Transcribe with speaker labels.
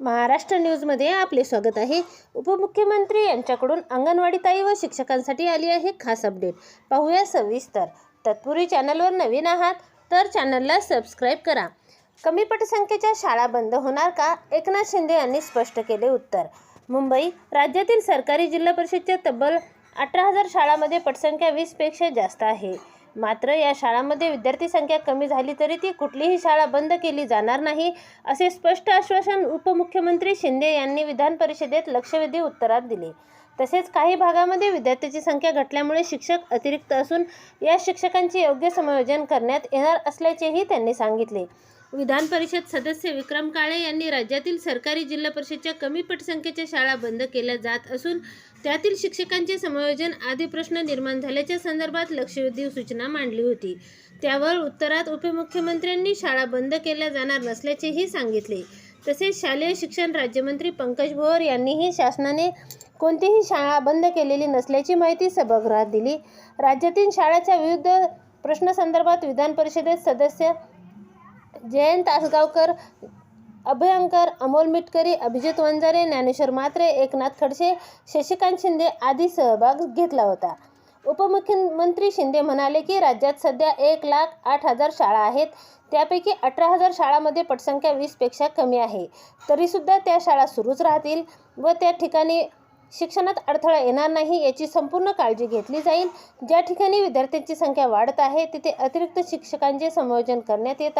Speaker 1: महाराष्ट्र न्यूजमध्ये आपले स्वागत आहे. उपमुख्यमंत्री यांच्याकडून अंगणवाडी ताई व शिक्षकांसाठी आली आहे खास अपडेट. पाहूया सविस्तर. तत्पूर्वी चॅनलवर नवीन आहात तर चॅनलला सबस्क्राईब करा. कमी पटसंख्येच्या शाळा बंद होणार का? एकनाथ शिंदे यांनी स्पष्ट केले उत्तर. मुंबई राज्यातील सरकारी जिल्हा परिषदच्या तब्बल अठरा हजार शाळांमध्ये पटसंख्या वीसपेक्षा जास्त आहे. मात्र या शाळांमध्ये विद्यार्थी संख्या कमी झाली तरी ती कुठलीही शाळा बंद केली जाणार नाही असे स्पष्ट आश्वासन उपमुख्यमंत्री शिंदे यांनी विधान परिषदेत लक्षवेधी उत्तरात दिले. तसेच काही भागामध्ये विद्यार्थ्यांची संख्या घटल्यामुळे शिक्षक अतिरिक्त असून या शिक्षकांचे योग्य समायोजन करण्यात येणार असल्याचेही त्यांनी सांगितले. विधान परिषद सदस्य विक्रम काळे यांनी राज्यातील सरकारी जिल्हा परिषदच्या कमी पटसंख्येच्या शाळा बंद केल्या जात असून त्यातील शिक्षकांचे समायोजन आदी प्रश्न निर्माण झाल्याच्या संदर्भात लक्षवेधी सूचना मांडली होती. त्यावर उत्तरात उपमुख्यमंत्र्यांनी शाळा बंद केल्या जाणार नसल्याचेही सांगितले. तसेच शालेय शिक्षण राज्यमंत्री पंकज भोर यांनीही शासनाने कोणतीही शाळा बंद केलेली नसल्याची माहिती सभागृहात दिली. राज्यातील शाळेच्या विविध प्रश्नासंदर्भात विधान परिषदेत सदस्य जयंत आसगावकर अभयंकर अमोल मिटकरी अभिजित वंजारे ज्ञानेश्वर म्हात्रे एकनाथ खडसे शशिकांत शिंदे आदी सहभाग घेतला होता. उपमुख्यमंत्री शिंदे म्हणाले की राज्यात सध्या एक लाख आठ हजार शाळा आहेत. त्यापैकी अठरा हजार शाळांमध्ये पटसंख्या वीसपेक्षा कमी आहे. तरीसुद्धा त्या शाळा सुरूच राहतील व त्या ठिकाणी शिक्षणात अडथळा येणार नाही याची संपूर्ण काळजी घेतली जाईल. ज्या ठिकाणी विद्यार्थ्यांची संख्या वाढत आहे तिथे अतिरिक्त शिक्षकांचे संयोजन करण्यात येत आहे